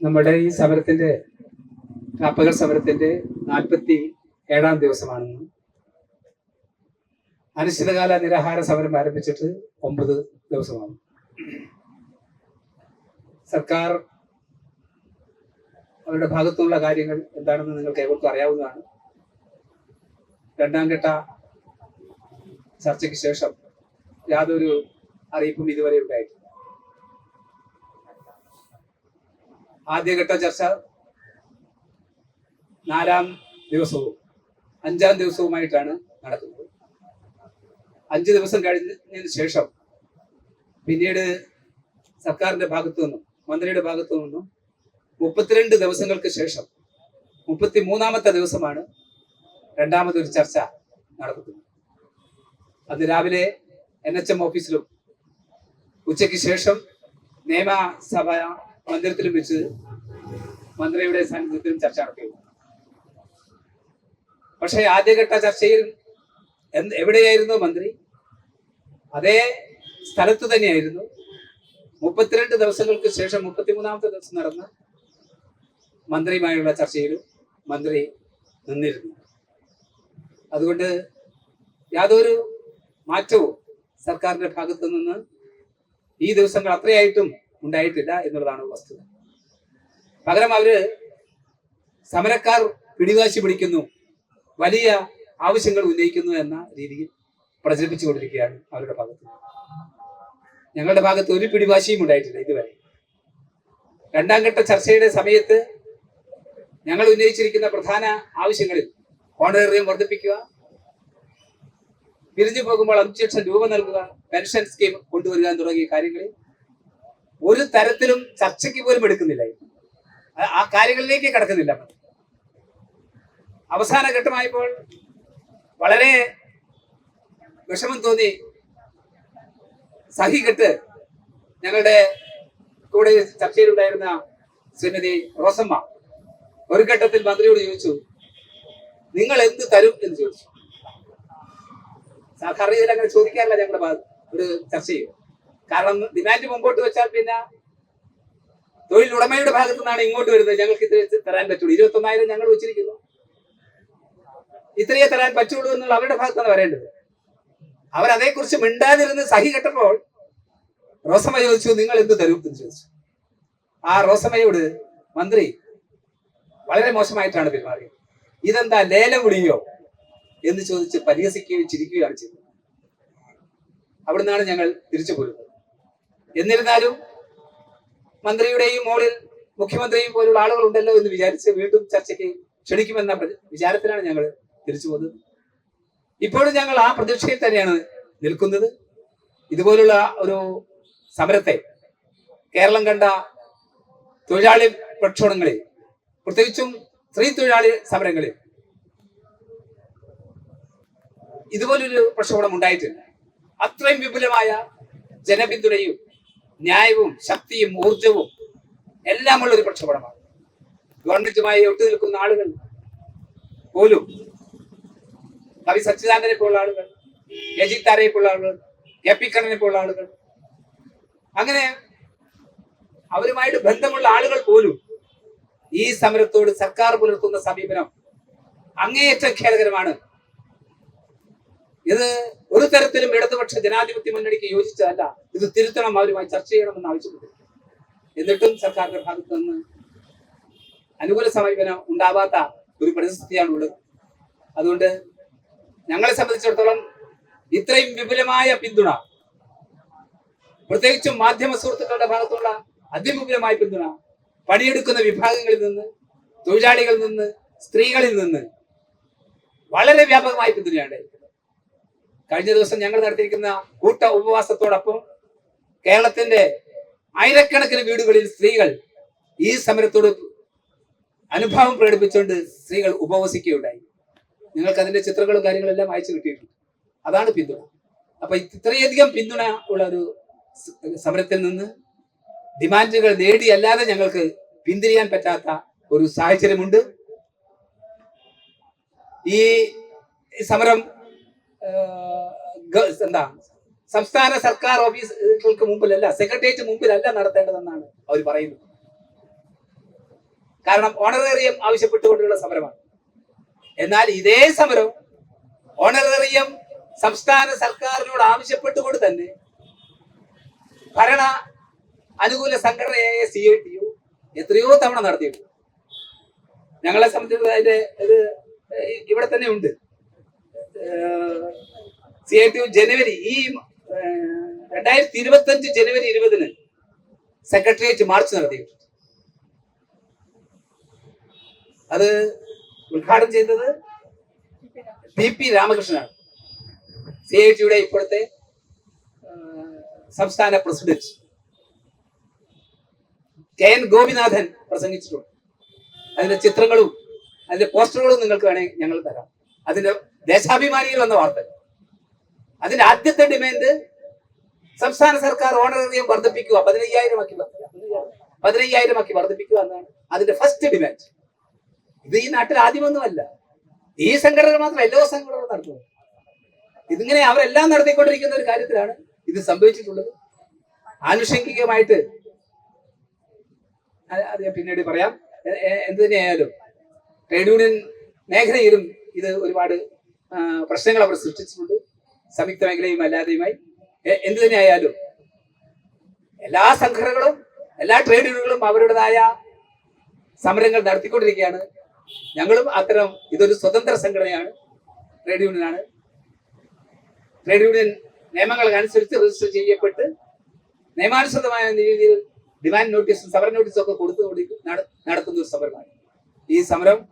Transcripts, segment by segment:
നമ്മുടെ ഈ സമരത്തിന്റെ രാപ്പകൽ സമരത്തിന്റെ നാൽപ്പത്തി ഏഴാം ദിവസമാണെന്ന്. അനിശ്ചിതകാല നിരാഹാര സമരം ആരംഭിച്ചിട്ട് ഒമ്പത് ദിവസമാണ്. സർക്കാർ അവരുടെ ഭാഗത്തുള്ള കാര്യങ്ങൾ എന്താണെന്ന് നിങ്ങൾക്ക് ഏവർക്കും അറിയാവുന്നതാണ്. രണ്ടാം ഘട്ട ചർച്ചയ്ക്ക് ശേഷം യാതൊരു അറിയിപ്പും ഇതുവരെ ഉണ്ടായിട്ടില്ല. ആദ്യഘട്ട ചർച്ച നാലാം ദിവസവും അഞ്ചാം ദിവസവുമായിട്ടാണ് നടക്കുന്നത്. അഞ്ച് ദിവസം കഴിഞ്ഞതിന് ശേഷം പിന്നീട് സർക്കാരിന്റെ ഭാഗത്തു നിന്നും മന്ത്രിയുടെ ഭാഗത്തു നിന്നും മുപ്പത്തിരണ്ട് ദിവസങ്ങൾക്ക് ശേഷം മുപ്പത്തി മൂന്നാമത്തെ ദിവസമാണ് രണ്ടാമതൊരു ചർച്ച നടത്തുന്നത് അത് രാവിലെ എൻ എച്ച് എം ഓഫീസിലും ഉച്ചയ്ക്ക് ശേഷം നിയമസഭ മന്ദിരത്തിലും വെച്ച് മന്ത്രിയുടെ സാന്നിധ്യത്തിലും ചർച്ച നടത്തിയത് പക്ഷേ ആദ്യഘട്ട ചർച്ചയിൽ എന്ത് എവിടെയായിരുന്നു മന്ത്രി? അതേ സ്ഥലത്ത് തന്നെയായിരുന്നു. മുപ്പത്തിരണ്ട് ദിവസങ്ങൾക്ക് ശേഷം മുപ്പത്തിമൂന്നാമത്തെ ദിവസം നടന്ന മന്ത്രിയുമായുള്ള ചർച്ചയിലും മന്ത്രി നിന്നിരുന്നു. അതുകൊണ്ട് യാതൊരു മാറ്റവും സർക്കാരിന്റെ ഭാഗത്തു നിന്ന് ഈ ദിവസങ്ങൾ അത്രയായിട്ടും ഉണ്ടായിട്ടില്ല എന്നുള്ളതാണ് വസ്തുത. പകരം അവർ സമരക്കാർ പിടിവാശി പിടിക്കുന്നു. വലിയ ആവശ്യങ്ങൾ ഉന്നയിക്കുന്നു എന്ന രീതിയിൽ പ്രചരിപ്പിച്ചു കൊണ്ടിരിക്കുകയാണ് അവരുടെ ഭാഗത്ത്. ഞങ്ങളുടെ ഭാഗത്ത് ഒരു പിടിവാശിയും ഉണ്ടായിട്ടില്ല ഇതുവരെ. രണ്ടാം ഘട്ട ചർച്ചയുടെ സമയത്ത് ഞങ്ങൾ ഉന്നയിച്ചിരിക്കുന്ന പ്രധാന ആവശ്യങ്ങളിൽ ഓണറേറിയം വർദ്ധിപ്പിക്കുക പിരിഞ്ഞു പോകുമ്പോൾ അഞ്ച് ലക്ഷം രൂപ നൽകുക പെൻഷൻ സ്കീം കൊണ്ടുവരിക തുടങ്ങിയ കാര്യങ്ങളിൽ ഒരു തരത്തിലും ചർച്ചയ്ക്ക് പോലും എടുക്കുന്നില്ല. ആ- കാര്യങ്ങളിലേക്ക് കടക്കുന്നില്ല. അവസാന ഘട്ടമായപ്പോൾ വളരെ വിഷമം തോന്നി. സഹികെട്ട് ഞങ്ങളുടെ കൂടെ ചർച്ചയിലുണ്ടായിരുന്ന ശ്രീമതി റോസമ്മ ഒരു ഘട്ടത്തിൽ മന്ത്രിയോട് ചോദിച്ചു നിങ്ങൾ എന്ത് തരും? എന്ന് ചോദിച്ചു. സാധാരണ അങ്ങനെ ചോദിക്കാറില്ല ഞങ്ങളുടെ ഒരു ചർച്ചയിൽ. കാരണം ഡിമാൻഡ് മുമ്പോട്ട് വെച്ചാൽ പിന്നെ തൊഴിലുടമയുടെ ഭാഗത്തു നിന്നാണ് ഇങ്ങോട്ട് വരുന്നത്. ഞങ്ങൾക്ക് ഇത് തരാൻ പറ്റുള്ളൂ. ഇരുപത്തൊന്നായിരം ഞങ്ങൾ വെച്ചിരിക്കുന്നു. ഇത്രയേ തരാൻ പറ്റുള്ളൂ എന്നുള്ള അവരുടെ ഭാഗത്താണ് വരേണ്ടത്. അവരതേക്കുറിച്ച് മിണ്ടാതിരുന്ന് സഹി കെട്ടപ്പോൾ റോസമ്മ ചോദിച്ചു നിങ്ങൾ എന്ത് തരും? എന്ന് ചോദിച്ചു. ആ റോസമ്മയോട് മന്ത്രി വളരെ മോശമായിട്ടാണ് പെരുമാറിയത്. ഇതെന്താ ലേലം വിളിയോ? എന്ന് ചോദിച്ച് പരിഹസിക്കുകയും ചിരിക്കുകയാണ് ചെയ്തത്. അവിടുന്നാണ് ഞങ്ങൾ തിരിച്ചു പോരുന്നത്. എന്നിരുന്നാലും മന്ത്രിയുടെയും മോളിൽ മുഖ്യമന്ത്രിയും പോലുള്ള ആളുകൾ ഉണ്ടല്ലോ എന്ന് വിചാരിച്ച് വീണ്ടും ചർച്ചയ്ക്ക് ക്ഷണിക്കുമെന്ന വിചാരത്തിലാണ് ഞങ്ങൾ തിരിച്ചു പോകുന്നത് ഇപ്പോഴും ഞങ്ങൾ ആ പ്രതീക്ഷയിൽ തന്നെയാണ് നിൽക്കുന്നത്. ഇതുപോലുള്ള ഒരു സമരത്തെ കേരളം കണ്ട തൊഴിലാളി പ്രക്ഷോഭങ്ങളിൽ പ്രത്യേകിച്ചും സ്ത്രീ തൊഴിലാളി സമരങ്ങളിൽ ഇതുപോലൊരു പ്രക്ഷോഭം ഉണ്ടായിട്ടില്ല. അത്രയും വിപുലമായ ജനപിന്തുണയും ന്യായവും ശക്തിയും ഊർജവും എല്ലാമുള്ള ഒരു പ്രക്ഷോഭമാണ് ഗവൺമെന്റുമായി ഒട്ടു നിൽക്കുന്ന ആളുകൾ പോലും കവി സച്ചിദാനന്ദനെ പോലുള്ള ആളുകൾ രജിത് താരയെ പോലുള്ള ആളുകൾ കെ പി കണ്ണനെ പോലുള്ള ആളുകൾ അങ്ങനെ അവരുമായിട്ട് ബന്ധമുള്ള ആളുകൾ പോലും ഈ സമരത്തോട് സർക്കാർ പുലർത്തുന്ന സമീപനം അങ്ങേയറ്റം ഖേദകരമാണ്. ഇത് ഒരു തരത്തിലും ഇടതുപക്ഷ ജനാധിപത്യ മുന്നണിക്ക് യോജിച്ചതല്ല ഇത് തിരുത്തണം അവരുമായി ചർച്ച ചെയ്യണമെന്ന് ആവശ്യപ്പെട്ടിരിക്കുന്നു എന്നിട്ടും സർക്കാരിന്റെ ഭാഗത്ത് നിന്ന് അനുകൂല സമീപനം ഉണ്ടാവാത്ത ഒരു പരിസ്ഥിതിയാണ് ഉള്ളത് അതുകൊണ്ട് ഞങ്ങളെ സംബന്ധിച്ചിടത്തോളം ഇത്രയും വിപുലമായ പിന്തുണ പ്രത്യേകിച്ചും മാധ്യമ സുഹൃത്തുക്കളുടെ ഭാഗത്തുള്ള അതിവിപുലമായ പിന്തുണ പണിയെടുക്കുന്ന വിഭാഗങ്ങളിൽ നിന്ന് തൊഴിലാളികളിൽ നിന്ന് സ്ത്രീകളിൽ നിന്ന് വളരെ വ്യാപകമായ പിന്തുണയാണ്. കഴിഞ്ഞ ദിവസം ഞങ്ങൾ നടത്തിയിരിക്കുന്ന കൂട്ട ഉപവാസത്തോടൊപ്പം കേരളത്തിന്റെ ആയിരക്കണക്കിന് വീടുകളിൽ സ്ത്രീകൾ ഈ സമരത്തോട് അനുഭാവം പ്രകടിപ്പിച്ചുകൊണ്ട് സ്ത്രീകൾ ഉപവസിക്കുകയുണ്ടായി. നിങ്ങൾക്ക് അതിന്റെ ചിത്രങ്ങളും കാര്യങ്ങളെല്ലാം അയച്ചു കിട്ടിയിട്ടുണ്ട്. അതാണ് പിന്തുണ. അപ്പൊ ഇത്രയധികം പിന്തുണ ഉള്ള ഒരു സമരത്തിൽ നിന്ന് ഡിമാൻഡുകൾ നേടിയല്ലാതെ ഞങ്ങൾക്ക് പിന്തിരിയാൻ പറ്റാത്ത ഒരു സാഹചര്യമുണ്ട്. ഈ സമരം എന്താ സംസ്ഥാന സർക്കാർ ഓഫീസുകൾക്ക് മുമ്പിലല്ല സെക്രട്ടേറിയറ്റ് മുമ്പിലല്ല നടത്തേണ്ടതെന്നാണ് അവർ പറയുന്നത്. കാരണം ഓണറേറിയം ആവശ്യപ്പെട്ടുകൊണ്ടുള്ള സമരമാണ്. എന്നാൽ ഇതേ സമരം ഓണറേറിയം സംസ്ഥാന സർക്കാരിനോട് ആവശ്യപ്പെട്ടുകൊണ്ട് തന്നെ ഭരണ അനുകൂല സംഘടനയായ സി ഐ ടി യു എത്രയോ തവണ നടത്തിയിട്ടുണ്ട്. ഞങ്ങളെ സംബന്ധിച്ചിടത്തോളം അതിന്റെ ഇത് ഇവിടെ തന്നെ ഉണ്ട്. സി ഐ ടി യു ജനുവരി ഈ രണ്ടായിരത്തി ഇരുപത്തി അഞ്ച് ജനുവരി ഇരുപതിന് സെക്രട്ടേറിയറ്റ് മാർച്ച് നടത്തി. അത് ഉദ്ഘാടനം ചെയ്തത് പി പി രാമകൃഷ്ണനാണ്. സി ഐ ടിയുടെ ഇപ്പോഴത്തെ സംസ്ഥാന പ്രസിഡന്റ്. കെ എൻ ഗോപിനാഥൻ പ്രസംഗിച്ചിട്ടുണ്ട്. അതിന്റെ ചിത്രങ്ങളും അതിന്റെ പോസ്റ്ററുകളും നിങ്ങൾക്ക് വേണമെങ്കിൽ ഞങ്ങൾ തരാം. അതിന്റെ ദേശാഭിമാനിയിൽ വന്ന വാർത്ത. അതിന്റെ ആദ്യത്തെ ഡിമാൻഡ് സംസ്ഥാന സർക്കാർ ഓണറേറിയം വർദ്ധിപ്പിക്കുക. പതിനയ്യായിരം ആക്കി പതിനയ്യായിരം ആക്കി വർദ്ധിപ്പിക്കുക എന്നാണ് അതിന്റെ ഫസ്റ്റ് ഡിമാൻഡ് ഇത് ഈ നാട്ടിൽ ആദ്യമൊന്നുമല്ല. ഈ സംഘടന മാത്രം എല്ലാ സംഘടനകളും നടത്തുന്നത്. ഇതിങ്ങനെ അവരെല്ലാം നടത്തിക്കൊണ്ടിരിക്കുന്ന ഒരു കാര്യത്തിലാണ് ഇത് സംഭവിച്ചിട്ടുള്ളത്. ആനുഷംഗികമായിട്ട് അത് ഞാൻ പിന്നീട് പറയാം. എന്ത് തന്നെയായാലും ട്രേഡ് യൂണിയൻ മേഖലയിലും ഇത് ഒരുപാട് പ്രശ്നങ്ങൾ അവർ സൃഷ്ടിച്ചിട്ടുണ്ട്. സംയുക്ത മേഖലയും അല്ലാതെയുമായി. എന്തു തന്നെയായാലും എല്ലാ സംഘടനകളും എല്ലാ ട്രേഡ് യൂണിയനുകളും അവരുടേതായ സമരങ്ങൾ നടത്തിക്കൊണ്ടിരിക്കുകയാണ്. ഞങ്ങളും അത്തരം ഇതൊരു സ്വതന്ത്ര സംഘടനയാണ് ട്രേഡ് യൂണിയനാണ് ട്രേഡ് യൂണിയൻ നിയമങ്ങൾക്ക് അനുസരിച്ച് രജിസ്റ്റർ ചെയ്യപ്പെട്ട് നിയമാനുസൃതമായ രീതിയിൽ ഡിമാൻഡ് നോട്ടീസും സമര നോട്ടീസും ഒക്കെ കൊടുത്തു നട- നടത്തുന്ന ഒരു സമരമാണ്. ഈ സമരം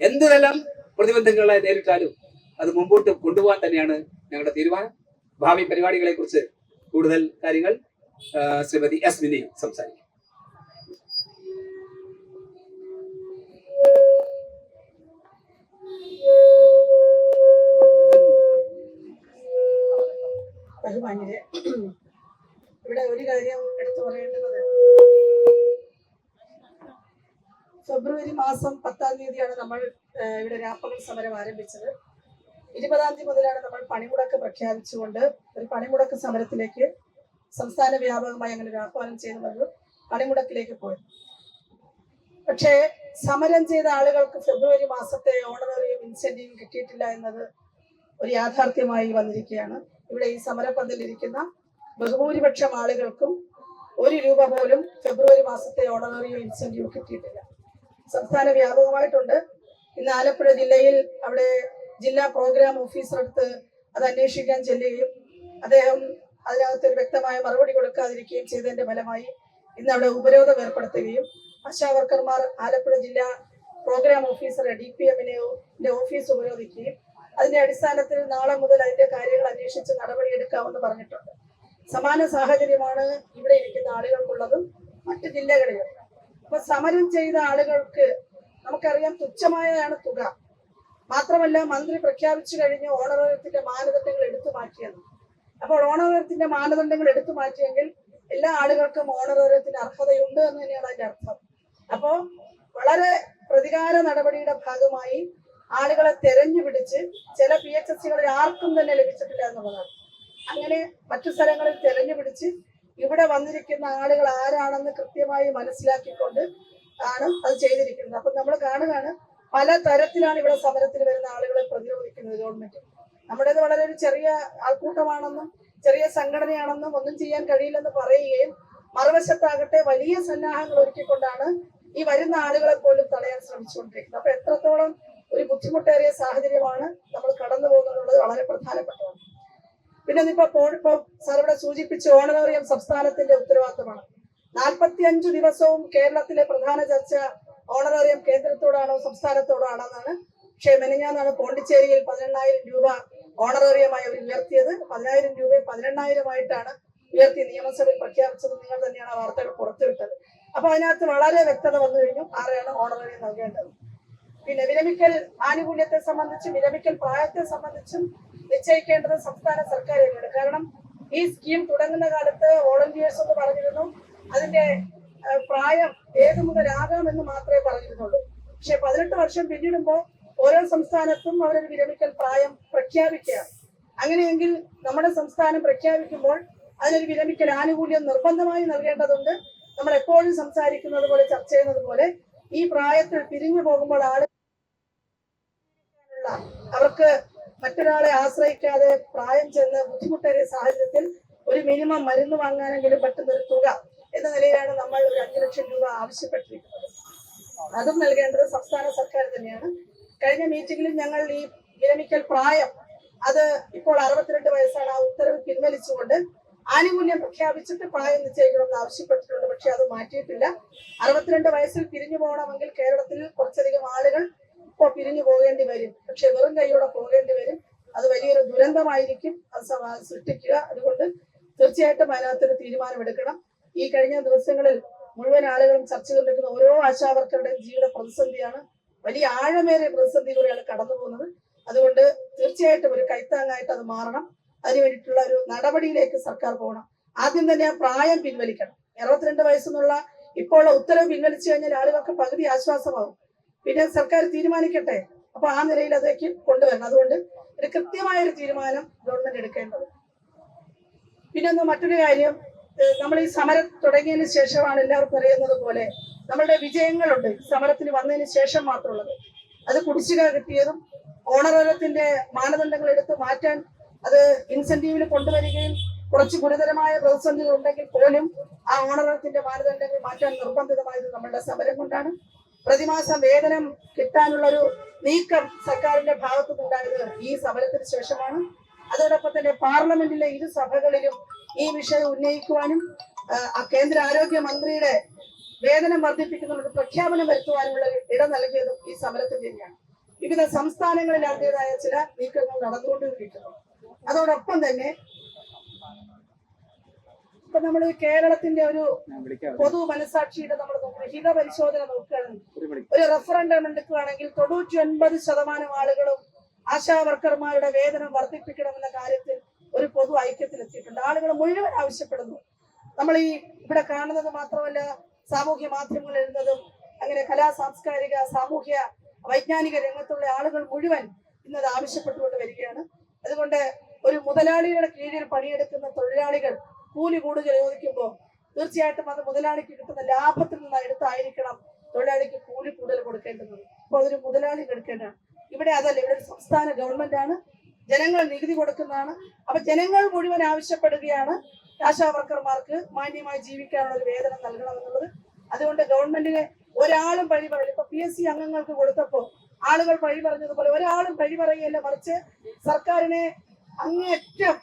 എന്തെല്ലാം പ്രതിബന്ധങ്ങളെ നേരിട്ടാലും അത് മുമ്പോട്ട് കൊണ്ടുപോകാൻ തന്നെയാണ് ഞങ്ങളുടെ തീരുമാനം. ഭാവി പരിപാടികളെ കുറിച്ച് കൂടുതൽ കാര്യങ്ങൾ ശ്രീമതി എസ് മിനി സംസാരിക്കും. ഇവിടെ ഒരു കാര്യം എടുത്തു പറയേണ്ടത് ഫെബ്രുവരി മാസം പത്താം തീയതിയാണ് നമ്മൾ ഇവിടെ രാപ്പകൽ സമരം ആരംഭിച്ചത്. ഇരുപതാം തീയതി മുതലാണ് നമ്മൾ പണിമുടക്ക് പ്രഖ്യാപിച്ചുകൊണ്ട് ഒരു പണിമുടക്ക് സമരത്തിലേക്ക് സംസ്ഥാന വ്യാപകമായി അങ്ങനെ ഒരു ആഹ്വാനം ചെയ്ത് വന്നു പണിമുടക്കിലേക്ക് പോയി പക്ഷേ സമരം ചെയ്ത ആളുകൾക്ക് ഫെബ്രുവരി മാസത്തെ ഓണററിയും ഇൻസെന്റീവും കിട്ടിയിട്ടില്ല എന്നത് ഒരു യാഥാർത്ഥ്യമായി വന്നിരിക്കുകയാണ്. ഇവിടെ ഈ സമരപ്പന്തലിരിക്കുന്ന ബഹുഭൂരിപക്ഷം ആളുകൾക്കും ഒരു രൂപ പോലും ഫെബ്രുവരി മാസത്തെ ഓണറിയും ഇൻസെന്റീവും കിട്ടിയിട്ടില്ല. സംസ്ഥാന വ്യാപകമായിട്ടുണ്ട്. ഇന്ന് ആലപ്പുഴ ജില്ലയിൽ അവിടെ ജില്ലാ പ്രോഗ്രാം ഓഫീസർ അടുത്ത് അത് അന്വേഷിക്കാൻ ചെല്ലുകയും അദ്ദേഹം അതിനകത്ത് ഒരു വ്യക്തമായ മറുപടി കൊടുക്കാതിരിക്കുകയും ചെയ്തതിന്റെ ഫലമായി ഇന്ന് അവിടെ ഉപരോധം ഏർപ്പെടുത്തുകയും ആശാവർക്കർമാർ ആലപ്പുഴ ജില്ലാ പ്രോഗ്രാം ഓഫീസറെ ഡി പി എമ്മിനെ ഓഫീസ് ഉപരോധിക്കുകയും അതിന്റെ അടിസ്ഥാനത്തിൽ നാളെ മുതൽ അതിന്റെ കാര്യങ്ങൾ അന്വേഷിച്ച് നടപടിയെടുക്കാമെന്ന് പറഞ്ഞിട്ടുണ്ട്. സമാന സാഹചര്യമാണ് ഇവിടെ ഇരിക്കുന്ന ആളുകൾക്കുള്ളതും മറ്റ് ജില്ലകളിലും. അപ്പൊ സമരം ചെയ്ത ആളുകൾക്ക് നമുക്കറിയാം തുച്ഛമായതാണ് തുക. മാത്രമല്ല മന്ത്രി പ്രഖ്യാപിച്ചു കഴിഞ്ഞ് ഓണറേറിയത്തിന്റെ മാനദണ്ഡങ്ങൾ എടുത്തു മാറ്റിയത് അപ്പോൾ ഓണറേറിയത്തിന്റെ മാനദണ്ഡങ്ങൾ എടുത്തു മാറ്റിയെങ്കിൽ എല്ലാ ആളുകൾക്കും ഓണറേറിയത്തിന് അർഹതയുണ്ട് എന്ന് തന്നെയാണ് അതിന്റെ അർത്ഥം. അപ്പോ വളരെ പ്രതികാര നടപടിയുടെ ഭാഗമായി ആളുകളെ തെരഞ്ഞു പിടിച്ച് ചില പി എച്ച് എസ് സികളിൽ ആർക്കും തന്നെ ലഭിച്ചിട്ടില്ല എന്നുള്ളതാണ്. അങ്ങനെ മറ്റു സ്ഥലങ്ങളിൽ തെരഞ്ഞു പിടിച്ച് ഇവിടെ വന്നിരിക്കുന്ന ആളുകൾ ആരാണെന്ന് കൃത്യമായി മനസ്സിലാക്കിക്കൊണ്ട് ആണ് അത് ചെയ്തിരിക്കുന്നത്. അപ്പൊ നമ്മൾ കാണുകയാണ് പല തരത്തിലാണ് ഇവിടെ സമരത്തിൽ വരുന്ന ആളുകളെ പ്രതിരോധിക്കുന്നത് ഗവൺമെന്റ് നമ്മുടേത് വളരെ ഒരു ചെറിയ ആൾക്കൂട്ടമാണെന്നും ചെറിയ സംഘടനയാണെന്നും ഒന്നും ചെയ്യാൻ കഴിയില്ലെന്ന് പറയുകയും മറുവശത്താകട്ടെ വലിയ സന്നാഹങ്ങൾ ഒരുക്കിക്കൊണ്ടാണ് ഈ വരുന്ന ആളുകളെ പോലും തടയാൻ ശ്രമിച്ചുകൊണ്ടിരിക്കുന്നത്. അപ്പൊ എത്രത്തോളം ഒരു ബുദ്ധിമുട്ടേറിയ സാഹചര്യമാണ് നമ്മൾ കടന്നു പോകുന്നത് വളരെ പ്രധാനപ്പെട്ടതാണ്. പിന്നെ ഇപ്പൊ ഇപ്പൊ സാർ ഇവിടെ സൂചിപ്പിച്ച ഓണറേറിയം സംസ്ഥാനത്തിന്റെ ഉത്തരവാദിത്തമാണ്. നാൽപ്പത്തി അഞ്ചു ദിവസവും കേരളത്തിലെ പ്രധാന ചർച്ച ഓണറേറിയം കേന്ദ്രത്തോടാണോ സംസ്ഥാനത്തോടാണോ എന്നാണ് പക്ഷേ മെനഞ്ഞാന്നാണ് പോണ്ടിച്ചേരിയിൽ പതിനെണ്ണായിരം രൂപ ഓണറേറിയമായി അവർ ഉയർത്തിയത്. പതിനായിരം രൂപയും പതിനെണ്ണായിരമായിട്ടാണ് ഉയർത്തി നിയമസഭയിൽ പ്രഖ്യാപിച്ചത്. നിങ്ങൾ തന്നെയാണ് ആ വാർത്തകൾ പുറത്തുവിട്ടത്. അപ്പൊ അതിനകത്ത് വളരെ വ്യക്തത വന്നു കഴിഞ്ഞു ആരെയാണ് ഓണറേറിയം നൽകേണ്ടത്. പിന്നെ വിരമിക്കൽ ആനുകൂല്യത്തെ സംബന്ധിച്ചും വിരമിക്കൽ പ്രായത്തെ സംബന്ധിച്ചും നിശ്ചയിക്കേണ്ടത് സംസ്ഥാന സർക്കാർ തന്നെയാണ് കാരണം ഈ സ്കീം തുടങ്ങുന്ന കാലത്ത് വോളണ്ടിയേഴ്സ് എന്ന് പറഞ്ഞിരുന്നു. അതിന്റെ പ്രായം ഏത് മുതലാകാം എന്ന് മാത്രമേ പറഞ്ഞിരുന്നുള്ളൂ. പക്ഷെ പതിനെട്ട് വർഷം പിന്നിടുമ്പോൾ ഓരോ സംസ്ഥാനത്തും അവരൊരു വിരമിക്കൽ പ്രായം പ്രഖ്യാപിക്കുകയാണ്. അങ്ങനെയെങ്കിൽ നമ്മുടെ സംസ്ഥാനം പ്രഖ്യാപിക്കുമ്പോൾ അതിനൊരു വിരമിക്കൽ ആനുകൂല്യം നിർബന്ധമായി നൽകേണ്ടതുണ്ട്. നമ്മൾ എപ്പോഴും സംസാരിക്കുന്നത് പോലെ ചർച്ച ചെയ്യുന്നത് പോലെ ഈ പ്രായത്തിൽ പിരിഞ്ഞു പോകുമ്പോൾ ആളുകൾ അവർക്ക് മറ്റൊരാളെ ആശ്രയിക്കാതെ പ്രായം ചെന്ന് ബുദ്ധിമുട്ടേറിയ സാഹചര്യത്തിൽ ഒരു മിനിമം മരുന്ന് വാങ്ങാനെങ്കിലും പറ്റുന്ന ഒരു തുക എന്ന നിലയിലാണ് നമ്മൾ ഒരു അഞ്ചു ലക്ഷം രൂപ ആവശ്യപ്പെട്ടിരിക്കുന്നത്. അതും നൽകേണ്ടത് സംസ്ഥാന സർക്കാർ തന്നെയാണ്. കഴിഞ്ഞ മീറ്റിംഗിൽ ഞങ്ങൾ ഈ വിരമിക്കൽ പ്രായം അത് ഇപ്പോൾ അറുപത്തിരണ്ട് വയസ്സാണ്. ആ ഉത്തരവ് പിൻവലിച്ചുകൊണ്ട് ആനുകൂല്യം പ്രഖ്യാപിച്ചിട്ട് പ്രായം നിശ്ചയിക്കണമെന്ന് ആവശ്യപ്പെട്ടിട്ടുണ്ട്. പക്ഷെ അത് മാറ്റിയിട്ടില്ല. അറുപത്തിരണ്ട് വയസ്സിൽ പിരിഞ്ഞു പോകണമെങ്കിൽ കേരളത്തിൽ കുറച്ചധികം ആളുകൾ ഇപ്പോൾ പിരിഞ്ഞു പോകേണ്ടി വരും. പക്ഷെ വെറും കൈയോടെ പോകേണ്ടി വരും. അത് വലിയൊരു ദുരന്തമായിരിക്കും. അത് സൃഷ്ടിക്കുക. അതുകൊണ്ട് തീർച്ചയായിട്ടും അതിനകത്തൊരു തീരുമാനമെടുക്കണം ഈ കഴിഞ്ഞ ദിവസങ്ങളിൽ മുഴുവൻ ആളുകളും ചർച്ച ഓരോ ആശാവർക്കറുടെ ജീവിത പ്രതിസന്ധിയാണ് വലിയ ആഴമേറിയ പ്രതിസന്ധിയിലൂടെയാണ് കടന്നു പോകുന്നത്. അതുകൊണ്ട് തീർച്ചയായിട്ടും ഒരു കൈത്താങ്ങായിട്ട് അത് മാറണം. അതിനു വേണ്ടിയിട്ടുള്ള ഒരു നടപടിയിലേക്ക് സർക്കാർ പോകണം. ആദ്യം തന്നെ ആ പ്രായം പിൻവലിക്കണം. അറുപത്തിരണ്ട് വയസ്സെന്നുള്ള ഇപ്പോൾ ഉത്തരവ് പിൻവലിച്ചു കഴിഞ്ഞാൽ ആളുകൾക്ക് പകുതി ആശ്വാസമാകും പിന്നെ സർക്കാർ തീരുമാനിക്കട്ടെ. അപ്പൊ ആ നിലയിൽ അതേക്ക് കൊണ്ടുവരണം. അതുകൊണ്ട് ഒരു കൃത്യമായ ഒരു തീരുമാനം ഗവൺമെന്റ് എടുക്കേണ്ടത് പിന്നെ ഒന്ന് മറ്റൊരു കാര്യം. നമ്മൾ ഈ സമരം തുടങ്ങിയതിന് ശേഷമാണ് എല്ലാവർക്കും അറിയുന്നത് പോലെ നമ്മളുടെ വിജയങ്ങളുണ്ട് സമരത്തിന് വന്നതിന് ശേഷം മാത്രമുള്ളത്. അത് കുടിശ്ശിക കിട്ടിയതും ഓണറേറിയത്തിന്റെ മാനദണ്ഡങ്ങൾ എടുത്ത് മാറ്റാൻ അത് ഇൻസെന്റീവിൽ കൊണ്ടുവരികയും കുറച്ച് ഗുരുതരമായ പ്രതിസന്ധികൾ ഉണ്ടെങ്കിൽ പോലും ആ ഓണറേറിയത്തിന്റെ മാനദണ്ഡങ്ങൾ മാറ്റാൻ നിർബന്ധിതമായത് നമ്മളുടെ സമരം കൊണ്ടാണ്. പ്രതിമാസം വേതനം കിട്ടാനുള്ള ഒരു നീക്കം സർക്കാരിന്റെ ഭാഗത്തു നിന്നുണ്ടായത് ഈ സമരത്തിന് ശേഷമാണ്. അതോടൊപ്പം തന്നെ പാർലമെന്റിലെ ഇരു സഭകളിലും ഈ വിഷയം ഉന്നയിക്കുവാനും കേന്ദ്ര ആരോഗ്യ മന്ത്രിയുടെ വേതനം വർദ്ധിപ്പിക്കുന്ന ഒരു പ്രഖ്യാപനം വരുത്തുവാനുമുള്ള ഇടം നൽകിയതും ഈ സമരത്തിൽ തന്നെയാണ്. വിവിധ സംസ്ഥാനങ്ങളിൽ അതിന്റെതായ ചില നീക്കങ്ങൾ നടന്നുകൊണ്ടിരിക്കുന്നു. അതോടൊപ്പം തന്നെ ഇപ്പൊ നമ്മൾ കേരളത്തിന്റെ ഒരു പൊതു മനസാക്ഷിയുടെ നമ്മൾ ഹിത പരിശോധന നോക്കുകയാണെങ്കിൽ ഒരു റെഫറൻഡം എടുക്കുകയാണെങ്കിൽ തൊണ്ണൂറ്റി ഒൻപത് ശതമാനം ആളുകളും ആശാ വർക്കർമാരുടെ വേതനം വർദ്ധിപ്പിക്കണമെന്ന കാര്യത്തിൽ ഒരു പൊതു ഐക്യത്തിൽ ഐക്യത്തിലെത്തിയിട്ടുണ്ട്. ആളുകൾ മുഴുവൻ ആവശ്യപ്പെടുന്നു. നമ്മൾ ഈ ഇവിടെ കാണുന്നത് മാത്രമല്ല സാമൂഹ്യ മാധ്യമങ്ങൾ എഴുതുന്നതും അങ്ങനെ കലാ സാംസ്കാരിക സാമൂഹ്യ വൈജ്ഞാനിക രംഗത്തുള്ള ആളുകൾ മുഴുവൻ ഇന്നത് ആവശ്യപ്പെട്ടുകൊണ്ട് വരികയാണ്. അതുകൊണ്ട് ഒരു മുതലാളിയുടെ കീഴിൽ പണിയെടുക്കുന്ന തൊഴിലാളികൾ കൂലി കൂടുതൽ ചോദിക്കുമ്പോൾ തീർച്ചയായിട്ടും അത് മുതലാളിക്ക് കിട്ടുന്ന ലാഭത്തിൽ നിന്ന് എടുത്തായിരിക്കണം തൊഴിലാളിക്ക് കൂലി കൂടുതൽ കൊടുക്കേണ്ടത്. അപ്പോൾ അതൊരു മുതലാളി എടുക്കേണ്ടതാണ് ഇവിടെ അതല്ല ഇവിടെ ഒരു സംസ്ഥാന ഗവൺമെന്റ് ആണ് ജനങ്ങൾ നികുതി കൊടുക്കുന്നതാണ്. അപ്പൊ ജനങ്ങൾ മുഴുവൻ ആവശ്യപ്പെടുകയാണ് ആശാ വർക്കർമാർക്ക് മാന്യമായി ജീവിക്കാനുള്ള ഒരു വേതനം നൽകണമെന്നുള്ളത്. അതുകൊണ്ട് ഗവൺമെന്റിനെ ഒരാളും പഴി പറയില്ല. ഇപ്പൊ പി എസ് സി അംഗങ്ങൾക്ക് കൊടുത്തപ്പോ ആളുകൾ പഴി പറഞ്ഞതുപോലെ ഒരാളും പഴി പറയുകയല്ല മറിച്ച് സർക്കാരിനെ അങ്ങേറ്റം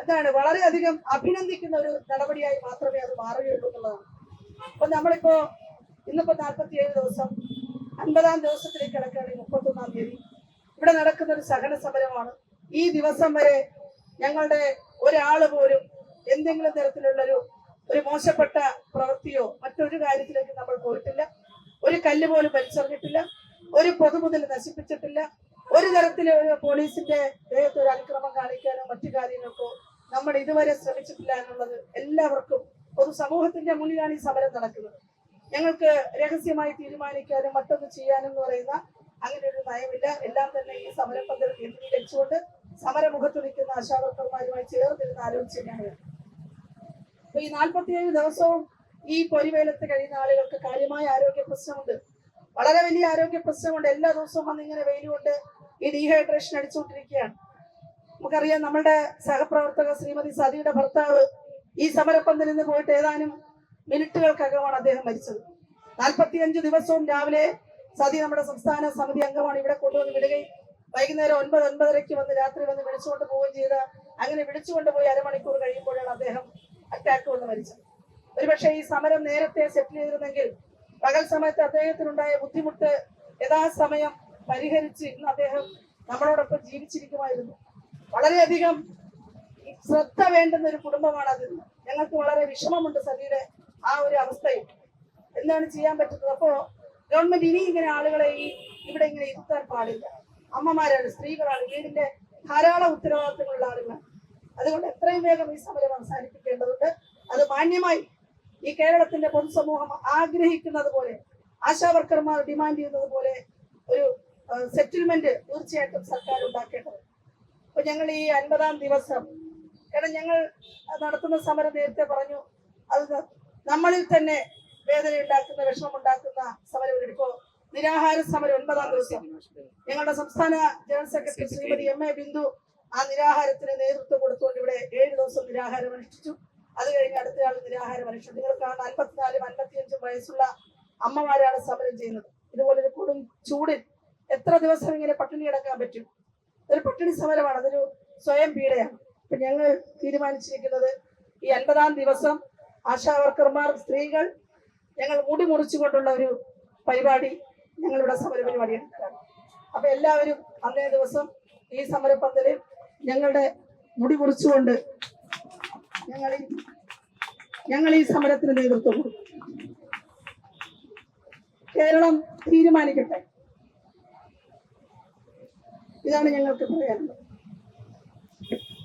എന്താണ് വളരെയധികം അഭിനന്ദിക്കുന്ന ഒരു നടപടിയായി മാത്രമേ അത് മാറുകയുള്ളൂ എന്നുള്ളതാണ്. അപ്പൊ നമ്മളിപ്പോ ഇന്നിപ്പോ നാൽപ്പത്തി ഏഴ് ദിവസം അൻപതാം ദിവസത്തിലേക്ക് കിടക്കുകയാണെങ്കിൽ മുപ്പത്തൊന്നാം തീയതി. ഇവിടെ നടക്കുന്ന ഒരു സഹന സമരമാണ്. ഈ ദിവസം വരെ ഞങ്ങളുടെ ഒരാൾ പോലും എന്തെങ്കിലും തരത്തിലുള്ള ഒരു ഒരു മോശപ്പെട്ട പ്രവൃത്തിയോ മറ്റൊരു കാര്യത്തിലേക്ക് നമ്മൾ പോയിട്ടില്ല. ഒരു കല്ല് പോലും വലിച്ചെറിഞ്ഞിട്ടില്ല. ഒരു പൊതുമുതൽ നശിപ്പിച്ചിട്ടില്ല. ഒരു തരത്തിലെ ഒരു പോലീസിന്റെ ദേഹത്ത് ഒരു അതിക്രമം കാണിക്കാനോ മറ്റു കാര്യങ്ങൾക്കോ നമ്മൾ ഇതുവരെ ശ്രമിച്ചിട്ടില്ല എന്നുള്ളത് എല്ലാവർക്കും പൊതുസമൂഹത്തിന്റെ മുന്നിലാണ് ഈ സമരം നടക്കുന്നത്. ഞങ്ങൾക്ക് രഹസ്യമായി തീരുമാനിക്കാനും മറ്റൊന്ന് ചെയ്യാനും എന്ന് പറയുന്ന അങ്ങനെ ഒരു നയമില്ല. എല്ലാം തന്നെ ഈ സമരപന്തൽ കേന്ദ്രീകരിച്ചുകൊണ്ട് സമരമുഖത്ത് നിൽക്കുന്ന ആശാവർക്കർമാരുമായി ചേർന്നിരുന്ന് ആലോചിച്ച് തന്നെയാണ് അപ്പൊ ഈ നാൽപ്പത്തിയേഴ് ദിവസവും ഈ പൊരിവേലത്ത് കഴിയുന്ന ആളുകൾക്ക് കാര്യമായ ആരോഗ്യ പ്രശ്നമുണ്ട്. വളരെ വലിയ ആരോഗ്യ പ്രശ്നമുണ്ട്. എല്ലാ ദിവസവും വന്ന് ഇങ്ങനെ വെയിലുകൊണ്ട് ഈ ഡീഹൈഡ്രേഷൻ അടിച്ചുകൊണ്ടിരിക്കുകയാണ്. നമുക്കറിയാം നമ്മുടെ സഹപ്രവർത്തക ശ്രീമതി സതിയുടെ ഭർത്താവ് ഈ സമരപ്പന്തിൽ നിന്ന് പോയിട്ട് ഏതാനും മിനിറ്റുകൾക്കകമാണ് അദ്ദേഹം മരിച്ചത്. നാൽപ്പത്തിയഞ്ച് ദിവസവും രാവിലെ സതി നമ്മുടെ സംസ്ഥാന സമിതി അംഗമാണ് ഇവിടെ കൊണ്ടുവന്ന് വിടുകയും വൈകുന്നേരം ഒൻപത് ഒൻപതരയ്ക്ക് വന്ന് രാത്രി വന്ന് വിളിച്ചുകൊണ്ട് പോവുകയും ചെയ്ത അങ്ങനെ വിളിച്ചുകൊണ്ട് പോയി അരമണിക്കൂർ കഴിയുമ്പോഴാണ് അദ്ദേഹം അറ്റാക്ക് വന്ന് മരിച്ചത്. ഒരുപക്ഷെ ഈ സമരം നേരത്തെ സെറ്റിൽ ചെയ്തിരുന്നെങ്കിൽ പകൽ സമയത്ത് അദ്ദേഹത്തിനുണ്ടായ ബുദ്ധിമുട്ട് യഥാസമയം പരിഹരിച്ച് ഇന്ന് അദ്ദേഹം നമ്മളോടൊപ്പം ജീവിച്ചിരിക്കുമായിരുന്നു. വളരെയധികം ശ്രദ്ധ വേണ്ടുന്ന ഒരു കുടുംബമാണ് അതിൽ ഞങ്ങൾക്ക് വളരെ വിഷമമുണ്ട് സതിയുടെ ആ ഒരു അവസ്ഥയിൽ. എന്താണ് ചെയ്യാൻ പറ്റുന്നത്? അപ്പോ ഗവൺമെന്റ് ഇനി ഇങ്ങനെ ആളുകളെ ഈ ഇവിടെ ഇങ്ങനെ ഇരുത്താൻ പാടില്ല. അമ്മമാരാണ് സ്ത്രീകളാണ് വീടിന്റെ ധാരാളം ഉത്തരവാദിത്തങ്ങളുള്ള ആളുകളാണ്. അതുകൊണ്ട് എത്രയും വേഗം ഈ സമരം അവസാനിപ്പിക്കേണ്ടതുണ്ട്. അത് മാന്യമായി ഈ കേരളത്തിന്റെ പൊതുസമൂഹം ആഗ്രഹിക്കുന്നത് പോലെ ആശാവർക്കർമാർ ഡിമാൻഡ് ചെയ്യുന്നത് പോലെ ഒരു സെറ്റിൽമെന്റ് തീർച്ചയായിട്ടും സർക്കാർ ഉണ്ടാക്കേണ്ടത് അപ്പൊ ഞങ്ങൾ ഈ അൻപതാം ദിവസം കാരണം ഞങ്ങൾ നടത്തുന്ന സമരം നേരത്തെ പറഞ്ഞു അത് നമ്മളിൽ തന്നെ വേദന ഉണ്ടാക്കുന്ന വിഷമം ഉണ്ടാക്കുന്ന സമരം ഇപ്പോ നിരാഹാര സമരം ഒൻപതാം ദിവസം. ഞങ്ങളുടെ സംസ്ഥാന general secretary Shrimati M A Bindu ആ നിരാഹാരത്തിന് നേതൃത്വം കൊടുത്തുകൊണ്ട് ഇവിടെ ഏഴ് ദിവസം നിരാഹാരം അനുഷ്ഠിച്ചു. അത് കഴിഞ്ഞ് അടുത്തയാൾ നിരാഹാരം അനുഷ്ഠിച്ചു. നിങ്ങൾ കാണുന്ന അൻപത്തിനാലും അൻപത്തിയഞ്ചും വയസ്സുള്ള അമ്മമാരാണ് സമരം ചെയ്യുന്നത്. ഇതുപോലൊരു കൊടും ചൂടിൽ എത്ര ദിവസം ഇങ്ങനെ പട്ടിണി കിടക്കാൻ പറ്റും? ഒരു പട്ടിണി സമരമാണ്. അതൊരു സ്വയം പീഡയാണ്. അപ്പൊ ഞങ്ങൾ തീരുമാനിച്ചിരിക്കുന്നത് ഈ അൻപതാം ദിവസം ആശാ വർക്കർമാർ സ്ത്രീകൾ ഞങ്ങൾ മുടി മുറിച്ചുകൊണ്ടുള്ള ഒരു പരിപാടി ഞങ്ങളിവിടെ സമര പരിപാടി എടുക്കുകയാണ് അപ്പൊ എല്ലാവരും അന്നേ ദിവസം ഈ സമരപ്പന്തലിൽ ഞങ്ങളുടെ മുടി മുറിച്ചുകൊണ്ട് ഞങ്ങൾ ഞങ്ങൾ ഈ സമരത്തിന് നേതൃത്വം കൊടുക്കും. കേരളം തീരുമാനിക്കട്ടെ. ഇതാണ് ഞങ്ങൾക്ക് പറയാനുള്ളത്.